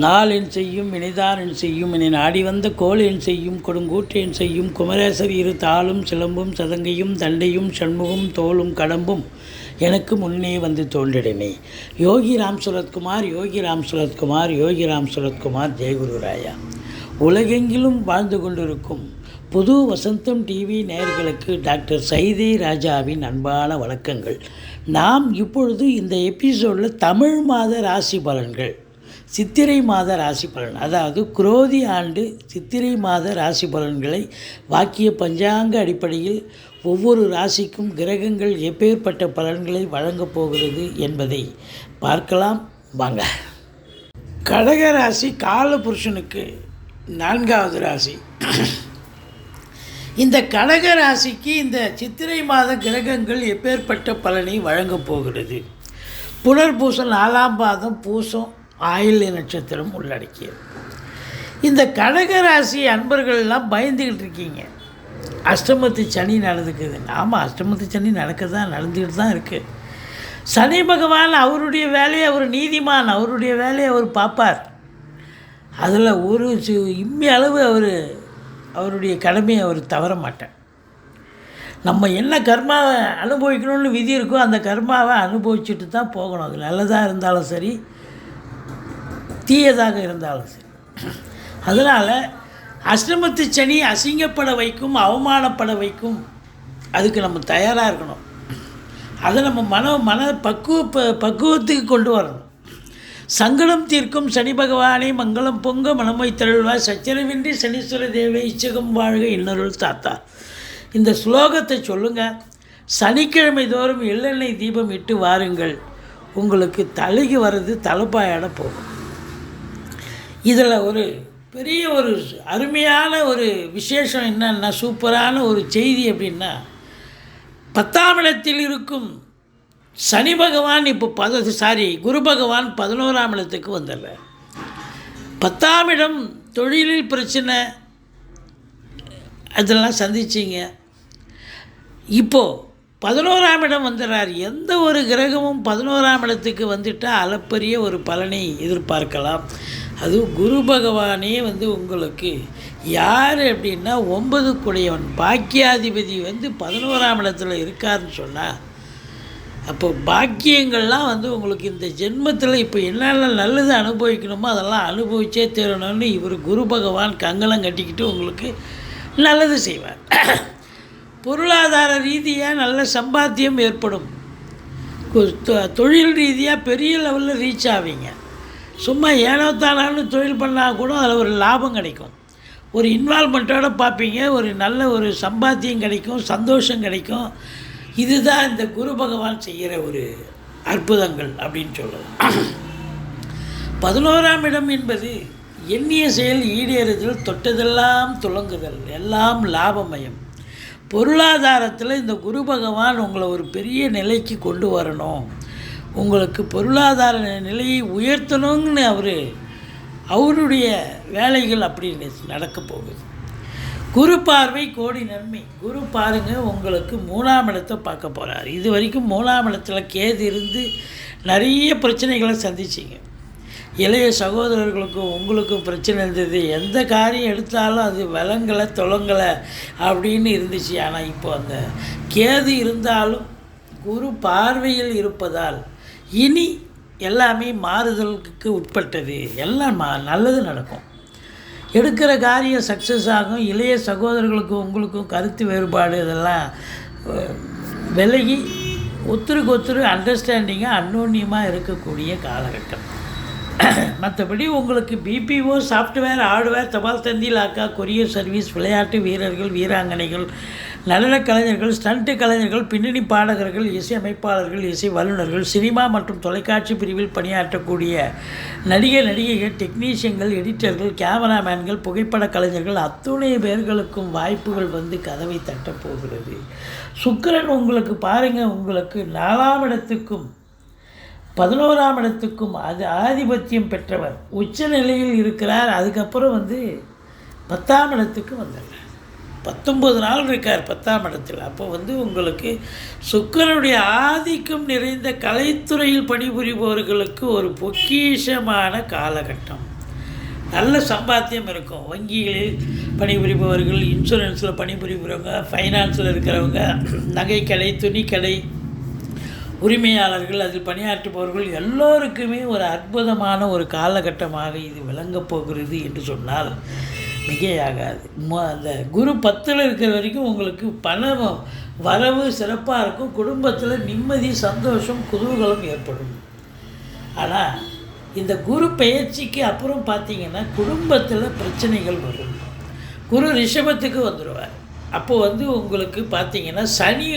நாளென் செய்யும் வினைதானென் செய்யும் இனி நாடி வந்த கோளென் செய்யும் கொடுங்கூற்றேன் செய்யும் குமரேசர் இரு தாளும் சிலம்பும் சதங்கையும் தண்டையும் சண்முகம் தோளும் கடம்பும் எனக்கு முன்னே வந்து தோன்றிடனே யோகி ராம் சுரத்குமார் யோகி ராம் சுரத்குமார் யோகி ராம் சுரத்குமார் ஜெயகுருராயா உலகெங்கிலும் வாழ்ந்து கொண்டிருக்கும் புது வசந்தம் டிவி நேயர்களுக்கு டாக்டர் சைதே ராஜாவின் அன்பான வணக்கங்கள். நாம் இப்பொழுது இந்த எபிசோடில் தமிழ் மாத ராசி பலன்கள் சித்திரை மாத ராசி பலன். அதாவது குரோதி ஆண்டு சித்திரை மாத ராசி பலன்களை வாக்கிய பஞ்சாங்க அடிப்படையில் ஒவ்வொரு ராசிக்கும் கிரகங்கள் எப்பேற்பட்ட பலன்களை வழங்கப் போகிறது என்பதை பார்க்கலாம். வாங்க. கடக ராசி காலபுருஷனுக்கு நான்காவது ராசி. இந்த கடக ராசிக்கு இந்த சித்திரை மாத கிரகங்கள் எப்பேற்பட்ட பலனை வழங்கப் போகிறது? புனர்பூசம் நாலாம் பாதம் பூசம் ஆயில்ய நட்சத்திரம் உள்ளடக்கியது. இந்த கடக ராசி அன்பர்கள்லாம் பயந்துக்கிட்டு இருக்கீங்க. அஷ்டமத்து சனி நடந்துக்குது. ஆமாம் அஷ்டமத்து சனி நடக்க தான் நடந்துக்கிட்டு தான் இருக்குது சனி பகவான் அவருடைய வேலையை அவர் நீதிமான் அவருடைய வேலையை அவர் பார்ப்பார். அதில் ஒரு இம்மி அளவு அவர் அவருடைய கடமையை அவர் தவற மாட்டார். நம்ம என்ன கர்மாவை அனுபவிக்கணும்னு விதி இருக்கோ அந்த கர்மாவை அனுபவிச்சுட்டு தான் போகணும். அது நல்லதாக இருந்தாலும் சரி தீயதாக இருந்தாலும் சரி. அதனால் அஷ்டமத்து சனி அசிங்கப்பட வைக்கும் அவமானப்பட வைக்கும். அதுக்கு நம்ம தயாராக இருக்கணும். அதை நம்ம மன மன பக்குவ ப- பக்குவத்துக்கு கொண்டு வரணும். சங்கடம் தீர்க்கும் சனி பகவானே மங்களம் பொங்க மனமை தழுவாய் சச்சரவின்றி சனீஸ்வர தேவை இச்சகம் வாழ்க இன்னொருள் தாத்தா. இந்த ஸ்லோகத்தை சொல்லுங்கள் சனிக்கிழமை தோறும் எள்ளெண்ணெய் தீபம் இட்டு வாருங்கள். உங்களுக்கு தலைக்கு வர்றது தலைப்பாயாட போகும். இதில் ஒரு பெரிய ஒரு அருமையான ஒரு விசேஷம் என்னன்னா சூப்பரான ஒரு செய்தி அப்படின்னா பத்தாம் இடத்தில் இருக்கும் சனி பகவான் இப்போ பத சாரி குரு பகவான் பதினோராம் இடத்துக்கு வந்துடல பத்தாம் இடம் தொழிலில் பிரச்சனை அதெல்லாம் சந்திச்சிங்க. இப்போது பதினோராம் இடம் வந்துடுறார் எந்த ஒரு கிரகமும் பதினோராம் இடத்துக்கு வந்துட்டால் அளப்பரிய ஒரு பலனை எதிர்பார்க்கலாம். அதுவும் குரு பகவானே வந்து உங்களுக்கு யார் அப்படின்னா ஒன்பது குடையவன். பாக்கியாதிபதி வந்து பதினோராம் இடத்துல இருக்காருன்னு சொன்னால் அப்போ பாக்கியங்கள்லாம் வந்து உங்களுக்கு இந்த ஜென்மத்தில் இப்போ என்னென்ன நல்லது அனுபவிக்கணுமோ அதெல்லாம் அனுபவிச்சே தீரணும்னு இவர் குரு பகவான் கங்கலம் கட்டிக்கிட்டு உங்களுக்கு நல்லது செய்வார். பொருளாதார ரீதியாக நல்ல சம்பாத்தியம் ஏற்படும். தொழில் ரீதியாக பெரிய லெவலில் ரீச் ஆவீங்க. சும்மா ஏனோ தானான்னு தொழில் பண்ணால் கூட அதில் ஒரு லாபம் கிடைக்கும். ஒரு இன்வால்மெண்ட்டோடு பார்ப்பீங்க ஒரு நல்ல ஒரு சம்பாத்தியம் கிடைக்கும் சந்தோஷம் கிடைக்கும். இதுதான் இந்த குரு பகவான் செய்கிற ஒரு அற்புதங்கள் அப்படின்னு சொல்லலாம். பதினோராம் இடம் என்பது எண்ணிய செயல் ஈடேறுதல் தொட்டதெல்லாம் துலங்குதல் எல்லாம் லாபமயம். பொருளாதாரத்தில் இந்த குரு பகவான் உங்களை ஒரு பெரிய நிலைக்கு கொண்டு வரணும். உங்களுக்கு பொருளாதார நிலையை உயர்த்தணும்னு அவர் அவருடைய வேலைகள் அப்படி நடக்க போகுது. குரு பார்வை கோடி நன்மை. குரு பாருங்க உங்களுக்கு மூணாம் இடத்தை பார்க்க போகிறார் இது வரைக்கும் மூணாம் இடத்துல கேது இருந்து நிறைய பிரச்சனைகளை சந்திச்சிங்க. இளைய சகோதரர்களுக்கும் உங்களுக்கும் பிரச்சனை இருந்தது. எந்த காரியம் எடுத்தாலும் அது விலங்கலை தொலங்கலை அப்படின்னு இருந்துச்சு. ஆனால் இப்போ அந்த கேது இருந்தாலும் குரு பார்வையில் இருப்பதால் இனி எல்லாமே மாறுதலுக்கு உட்பட்டது. எல்லாம் மா நல்லது நடக்கும். எடுக்கிற காரியம் சக்ஸஸ் ஆகும். இளைய சகோதரர்களுக்கும் உங்களுக்கும் கருத்து வேறுபாடு இதெல்லாம் விலகி ஒத்துருக்கு ஒத்துரு அண்டர்ஸ்டாண்டிங்காக அன்னோன்யமாக இருக்கக்கூடிய காலகட்டம். மற்றபடி உங்களுக்கு பிபிஓ சாஃப்ட்வேர் ஹார்ட்வேர் தபால் தந்தி லாக்கா கொரியர் சர்வீஸ் விளையாட்டு வீரர்கள் வீராங்கனைகள் நடனக் கலைஞர்கள் ஸ்டண்ட் கலைஞர்கள் பின்னணி பாடகர்கள் இசை அமைப்பாளர்கள் இசை வல்லுநர்கள் சினிமா மற்றும் தொலைக்காட்சி பிரிவில் பணியாற்றக்கூடிய நடிகை நடிகைகள் டெக்னீஷியன்கள் எடிட்டர்கள் கேமராமேன்கள் புகைப்பட கலைஞர்கள் அத்துணை பேர்களுக்கும் வாய்ப்புகள் வந்து கதவை தட்டப் போகிறது. உங்களுக்கு பாருங்கள் உங்களுக்கு நாலாம் இடத்துக்கும் பதினோராம் இடத்துக்கும் அது ஆதிபத்தியம் பெற்றவர். உச்ச நிலையில் இருக்கிறார். அதுக்கப்புறம் வந்து பத்தாம் இடத்துக்கு வந்துடுறார் பத்தொம்பது நாள் இருக்கார் பத்தாம் இடத்தில். அப்போ வந்து உங்களுக்கு சுக்கரனுடைய ஆதிக்கம் நிறைந்த கலைத்துறையில் பணிபுரிபவர்களுக்கு ஒரு பொக்கிஷமான காலகட்டம். நல்ல சம்பாத்தியம் இருக்கும். வங்கிகளில் பணிபுரிபவர்கள் இன்சூரன்ஸில் பணிபுரிபவங்க ஃபைனான்ஸில் இருக்கிறவங்க நகைக்கடை துணிக்கடை உரிமையாளர்கள் அதில் பணியாற்றுபவர்கள் எல்லோருக்குமே ஒரு அற்புதமான ஒரு காலகட்டமாக இது விளங்கப் போகிறது என்று சொன்னால் மிகையாகாது. அந்த குரு பத்தில் இருக்கிற வரைக்கும் உங்களுக்கு பண வரவு சிறப்பாக இருக்கும். குடும்பத்தில் நிம்மதி சந்தோஷம் குதூகலம் ஏற்படும். ஆனால் இந்த குரு பெயர்ச்சிக்கு அப்புறம் பார்த்தீங்கன்னா குடும்பத்தில் பிரச்சனைகள் வரும். குரு ரிஷபத்துக்கு வந்துடுவார். அப்போது வந்து உங்களுக்கு பார்த்தீங்கன்னா சனி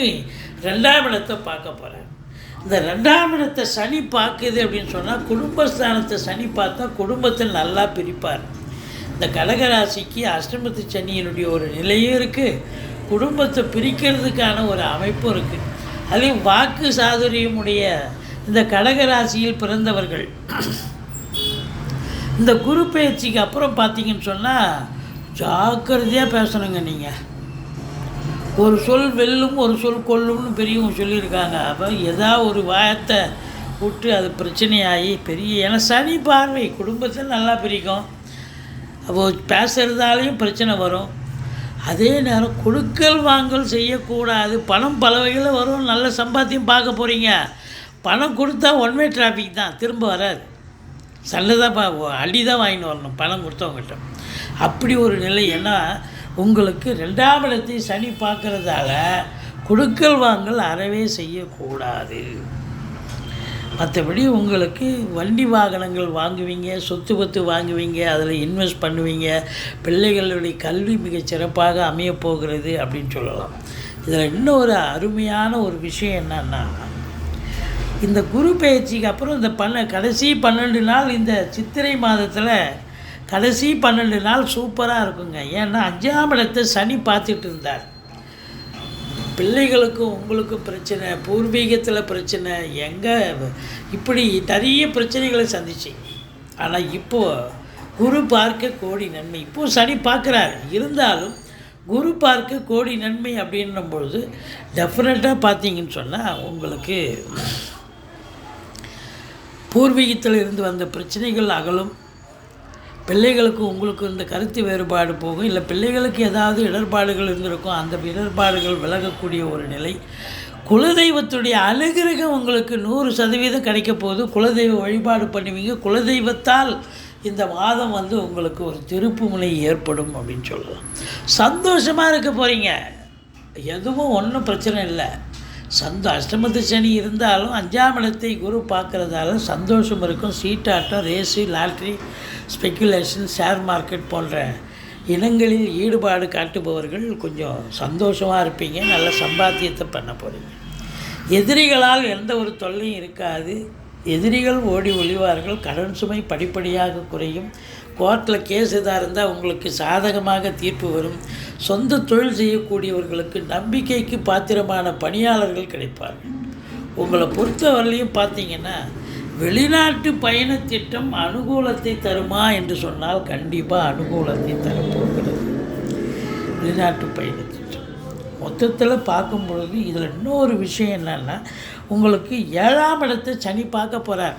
ரெண்டாம் இடத்தை பார்க்க போகிறார் இந்த ரெண்டாம் இடத்தை சனி பார்க்குது அப்படின்னு சொன்னால் குடும்பஸ்தானத்தை சனி பார்த்தா குடும்பத்தில் நல்லா பிரிப்பார். இந்த கடகராசிக்கு அஷ்டமத்து சனியினுடைய ஒரு நிலையும் இருக்குது குடும்பத்தை பிரிக்கிறதுக்கான ஒரு அமைப்பும் இருக்குது அதே வாக்கு சாதுரியமுடைய இந்த கடகராசியில் பிறந்தவர்கள். இந்த குரு பயிற்சிக்கு அப்புறம் பார்த்தீங்கன்னு சொன்னால் ஜாக்கிரதையாக பேசணுங்க நீங்கள் ஒரு சொல் வெல்லும் ஒரு சொல் கொல்லும்னு பெரியவங்க சொல்லியிருக்காங்க. அப்போ எதா ஒரு வாயத்தை விட்டு அது பிரச்சனையாகி பெரிய ஏன்னா சனி பார்வை குடும்பத்தில் நல்லா பிரிக்கும். அப்போ பேசுகிறதாலையும் பிரச்சனை வரும். அதே நேரம் கொடுக்கல் வாங்கல் செய்யக்கூடாது. பணம் பல வகையில் வரும். நல்ல சம்பாத்தியம் பார்க்க போகிறீங்க பணம் கொடுத்தா ஒன்வே டிராஃபிக் தான். திரும்ப வராது. சண்டை தான் பா அடி தான் வாங்கிட்டு வரணும். பணம் கொடுத்தவங்ககிட்ட. அப்படி ஒரு நிலை. ஏன்னா உங்களுக்கு ரெண்டாம் இடத்தை சனி பார்க்கறதால கொடுக்கல் வாங்கல் அறவே செய்யக்கூடாது. மற்றபடி உங்களுக்கு வண்டி வாகனங்கள் வாங்குவீங்க சொத்து பத்து வாங்குவீங்க அதில் இன்வெஸ்ட் பண்ணுவீங்க பிள்ளைகளுடைய கல்வி மிகச் சிறப்பாக அமையப் போகிறது அப்படின்னு சொல்லலாம். இதில் இன்னொரு அருமையான ஒரு விஷயம் என்னன்னா இந்த குரு பயிற்சிக்கு அப்புறம் இந்த பண்ண கடைசி பன்னெண்டு நாள் இந்த சித்திரை மாதத்தில் கடைசி பன்னெண்டு நாள் சூப்பராக இருக்குங்க. ஏன்னா அஞ்சாம் இடத்தை சனி பார்த்துட்டு இருந்தார். பிள்ளைகளுக்கும் உங்களுக்கும் பிரச்சனை பூர்வீகத்தில் பிரச்சனை எங்கே இப்படி நிறைய பிரச்சனைகளை சந்திச்சு. ஆனால் இப்போது குரு பார்க்க கோடி நன்மை. இப்போது சனி பார்க்குறாரு. இருந்தாலும் குரு பார்க்க கோடி நன்மை அப்படின்னும் பொழுது டெஃபினட்டாக பார்த்தீங்கன்னு சொன்னால் உங்களுக்கு பூர்வீகத்தில் இருந்து வந்த பிரச்சனைகள் அகலும். பிள்ளைகளுக்கு உங்களுக்கு இந்த கருத்து வேறுபாடு போகும். இல்லை பிள்ளைகளுக்கு ஏதாவது இடர்பாடுகள் இருந்திருக்கும் அந்த இடர்பாடுகள் விலகக்கூடிய ஒரு நிலை. குலதெய்வத்துடைய அனுகிரகம் உங்களுக்கு நூறு சதவீதம் கிடைக்க போகுது. குலதெய்வ வழிபாடு பண்ணுவீங்க. குலதெய்வத்தால் இந்த மாதம் வந்து உங்களுக்கு ஒரு திருப்பு முனை ஏற்படும் அப்படின்னு சொல்லலாம் சந்தோஷமாக இருக்க போகிறீங்க எதுவும் ஒன்றும் பிரச்சனை இல்லை. சந்தோ அஷ்டமத்து சனி இருந்தாலும் அஞ்சாம் இடத்தை குரு பார்க்குறதால சந்தோஷம் இருக்கும். சீட்டாட்டம் race lottery speculation share market போன்ற இனங்களில் ஈடுபாடு காட்டுபவர்கள் கொஞ்சம் சந்தோஷமாக இருப்பீங்க. நல்ல சம்பாத்தியத்தை பண்ண போகிறீங்க எதிரிகளால் எந்த ஒரு தொல்லையும் இருக்காது. எதிரிகள் ஓடி ஒளிவார்கள். கடன் சுமை படிப்படியாக குறையும். கோர்ட்டில் கேஸ் எதாக இருந்தால் உங்களுக்கு சாதகமாக தீர்ப்பு வரும். சொந்த தொழில் செய்யக்கூடியவர்களுக்கு நம்பிக்கைக்கு பாத்திரமான பணியாளர்கள் கிடைப்பார்கள். உங்களை பொறுத்தவரையிலையும் பார்த்தீங்கன்னா வெளிநாட்டு பயணத் திட்டம் அனுகூலத்தை தருமா என்று சொன்னால் கண்டிப்பாக அனுகூலத்தை தரப்போகிறது வெளிநாட்டு பயணத் திட்டம். மொத்தத்தில் பார்க்கும் பொழுது இதில் இன்னொரு விஷயம் என்னென்னா உங்களுக்கு ஏழாம் இடத்தை சனி பார்க்க போகிறார்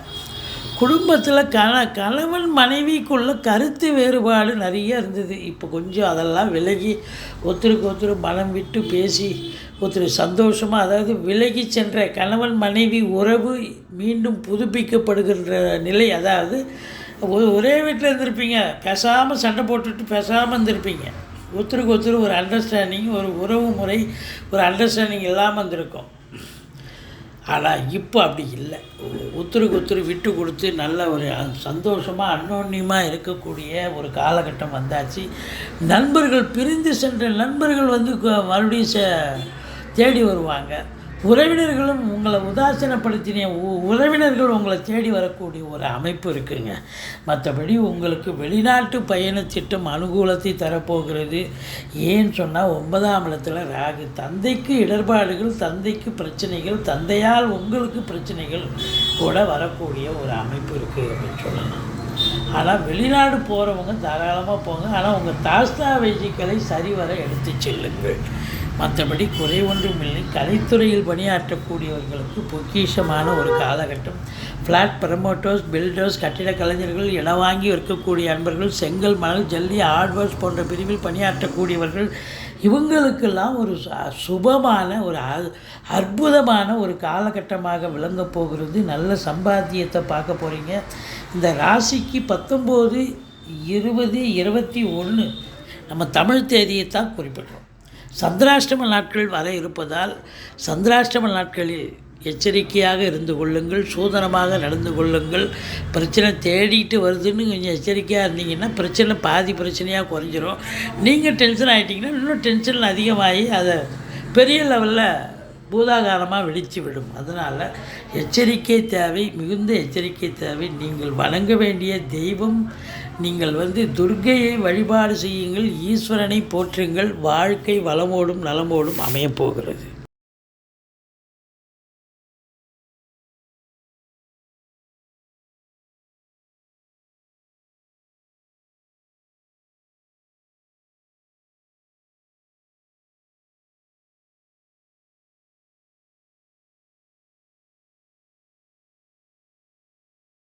குடும்பத்தில் கண கணவன் மனைவிக்குள்ள கருத்து வேறுபாடு நிறைய இருந்தது. இப்போ கொஞ்சம் அதெல்லாம் விலகி ஒருத்தருக்கு ஒருத்தர் மனம் விட்டு பேசி ஒருத்தர் சந்தோஷமாக அதாவது விலகி சென்ற கணவன் மனைவி உறவு மீண்டும் புதுப்பிக்கப்படுகின்ற நிலை. அதாவது ஒரே வீட்டில் இருந்திருப்பீங்க. பேசாமல் சண்டை போட்டுட்டு பேசாமல் இருந்திருப்பீங்க. ஒருத்தருக்கு ஒருத்தர் ஒரு அண்டர்ஸ்டாண்டிங் ஒரு உறவு முறை ஒரு அண்டர்ஸ்டாண்டிங் இல்லாமல் இருந்திருக்கும். ஆனால் இப்போ அப்படி இல்லை. ஒத்துருக்கு ஒத்துரு விட்டு கொடுத்து நல்ல ஒரு சந்தோஷமாக அன்னோன்யமாக இருக்கக்கூடிய ஒரு காலகட்டம் வந்தாச்சு. நண்பர்கள் பிரிந்து சென்ற நண்பர்கள் வந்து மறுபடியும் ச தேடி வருவாங்க. உறவினர்களும் உங்களை உதாசீனப்படுத்தின உ- உறவினர்கள் உங்களை தேடி வரக்கூடிய ஒரு அமைப்பு இருக்குங்க. மற்றபடி உங்களுக்கு வெளிநாட்டு பயணத்திட்டம் அனுகூலத்தை தரப்போகிறது. ஏன்னு சொன்னால் ஒன்பதாம் இடத்துல ராகு. தந்தைக்கு இடர்பாடுகள் தந்தைக்கு பிரச்சனைகள் தந்தையால் உங்களுக்கு பிரச்சனைகள் கூட வரக்கூடிய ஒரு அமைப்பு இருக்குது அப்படின்னு சொல்லலாம். ஆனால் வெளிநாடு போகிறவங்க தாராளமாக போங்க. ஆனால் உங்கள் தாஸ்தாவேஜிக்களை சரிவர எடுத்து செல்லுங்கள் மற்றபடி குறை ஒன்றும் இல்லை. கலைத்துறையில் பணியாற்றக்கூடியவர்களுக்கு பொக்கிஷமான ஒரு காலகட்டம். ஃப்ளாட் ப்ரமோட்டர்ஸ் பில்டர்ஸ் கட்டிட கலைஞர்கள் இடம் வாங்கி விற்கக்கூடிய அன்பர்கள் செங்கல் மணல் ஜல்லி ஹார்ட்வேர்ஸ் போன்ற பிரிவில் பணியாற்றக்கூடியவர்கள் இவங்களுக்கெல்லாம் ஒரு சுபமான ஒரு அ- அற்புதமான ஒரு காலகட்டமாக விளங்க போகிறது. நல்ல சம்பாத்தியத்தை பார்க்க போகிறீங்க இந்த ராசிக்கு பத்தொம்போது இருபது இருபத்தி ஒன்று நம்ம தமிழ் தேதியை தான் குறிப்பிடுறோம். சந்திராஷ்டம நாட்கள் வர இருப்பதால் சந்திராஷ்டம நாட்களில் எச்சரிக்கையாக இருந்து கொள்ளுங்கள் சூதனமாக நடந்து கொள்ளுங்கள். பிரச்சனை தேடிட்டு வருதுன்னு கொஞ்சம் எச்சரிக்கையாக இருந்தீங்கன்னா பிரச்சனை பாதி பிரச்சனையாக குறைஞ்சிரும். நீங்கள் டென்ஷன் ஆகிட்டிங்கன்னா இன்னும் டென்ஷன் அதிகமாகி அதை பெரிய லெவலில் பூதாகாரமாக வெடித்து விடும். அதனால் எச்சரிக்கை தேவை மிகுந்த எச்சரிக்கை தேவை. நீங்கள் வணங்க வேண்டிய தெய்வம் நீங்கள் வந்து துர்க்கையை வழிபாடு செய்யுங்கள் ஈஸ்வரனை போற்றுங்கள். வாழ்க்கை வளமோடும் நலமோடும் அமையப் போகிறது.